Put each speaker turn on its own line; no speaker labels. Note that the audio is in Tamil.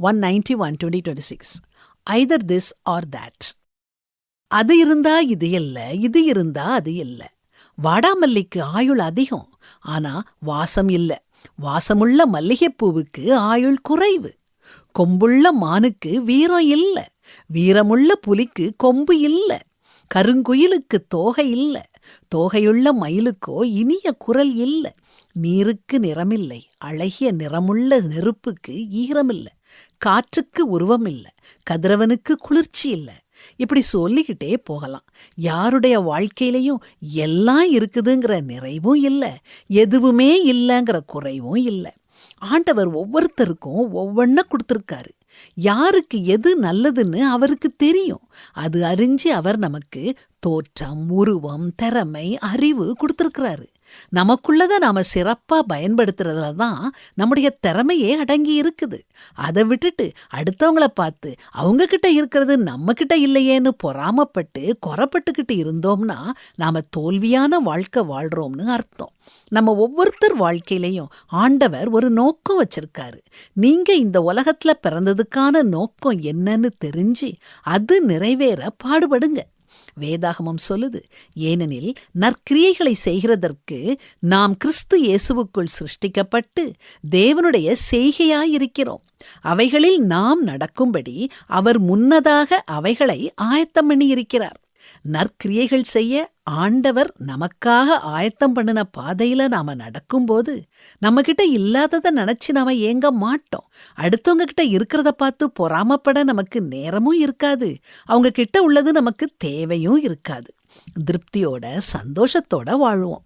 One ninety one twenty twenty six either this or that அது இருந்தா இது இல்ல இது இருந்தா அது இல்ல. வாடாமல்லிக்கு ஆயுள் அதிகம் ஆனா வாசம் இல்ல. வாசமுள்ள மல்லிகைப்பூவுக்கு ஆயுள் குறைவு. கொம்புள்ள மானுக்கு வீரம் இல்ல. வீரமுள்ள புலிக்கு கொம்பு இல்ல. கருங்குயிலுக்கு தோகை இல்ல. தோகையுள்ள மயிலுக்கோ இனிய குரல் இல்ல. நீருக்கு நிறமில்லை. அழகிய நிறமுள்ள நெருப்புக்கு ஈரமில்ல. காற்றுக்கு உருவம் இல்ல கதிரவனுக்கு குளிர்ச்சி இல்ல. இப்படி சொல்லிக்கிட்டே போகலாம். யாருடைய வாழ்க்கையிலையும் எல்லாம் இருக்குதுங்கிற நிறைவும் இல்ல. எதுவுமே இல்லைங்கிற குறைவும் இல்ல. ஆண்டவர் ஒவ்வொருத்தருக்கும் ஒவ்வொன்ன கொடுத்துருக்காரு. யாருக்கு எது நல்லதுன்னு அவருக்கு தெரியும். அது அறிஞ்சு அவர் நமக்கு தோற்றம் உருவம் திறமை அறிவு கொடுத்துருக்கிறாரு. நமக்குள்ளதை நாம சிறப்பா பயன்படுத்துறதுல தான் நம்முடைய திறமையே அடங்கி இருக்குது. அதை விட்டுட்டு அடுத்தவங்கள பார்த்து அவங்க கிட்ட இருக்கிறது நம்ம கிட்ட இல்லையேன்னு பொறாமப்பட்டு குறப்பட்டுக்கிட்டு இருந்தோம்னா நாம தோல்வியான வாழ்க்கை வாழ்றோம்னு அர்த்தம். நம்ம ஒவ்வொருத்தர் வாழ்க்கையிலையும் ஆண்டவர் ஒரு நோக்கம் வச்சிருக்காரு. நீங்க இந்த உலகத்துல அதுக்கான நோக்கம் என்னன்னு தெரிஞ்சு அது நிறைவேற பாடுபடுங்க. வேதாகமம் சொல்லுது ஏனெனில் நற்கிரியைகளை செய்கிறதற்கு நாம் கிறிஸ்து இயேசுவுக்குள் சிருஷ்டிக்கப்பட்டு தேவனுடைய செய்கையாயிருக்கிறோம். அவைகளில் நாம் நடக்கும்படி அவர் முன்னதாக அவைகளை ஆயத்தம் பண்ணியிருக்கிறார். நற்கிரியைகள் செய்ய ஆண்டவர் நமக்காக ஆயத்தம் பண்ணின பாதையில நாம நடக்கும்போது நம்ம கிட்ட இல்லாததை நினைச்சு நாம ஏங்க மாட்டோம். அடுத்தவங்க கிட்ட இருக்கிறத பார்த்து பொறாமப்பட நமக்கு நேரமும் இருக்காது. அவங்க கிட்ட உள்ளது நமக்கு தேவையும் இருக்காது. திருப்தியோட சந்தோஷத்தோட வாழ்வோம்.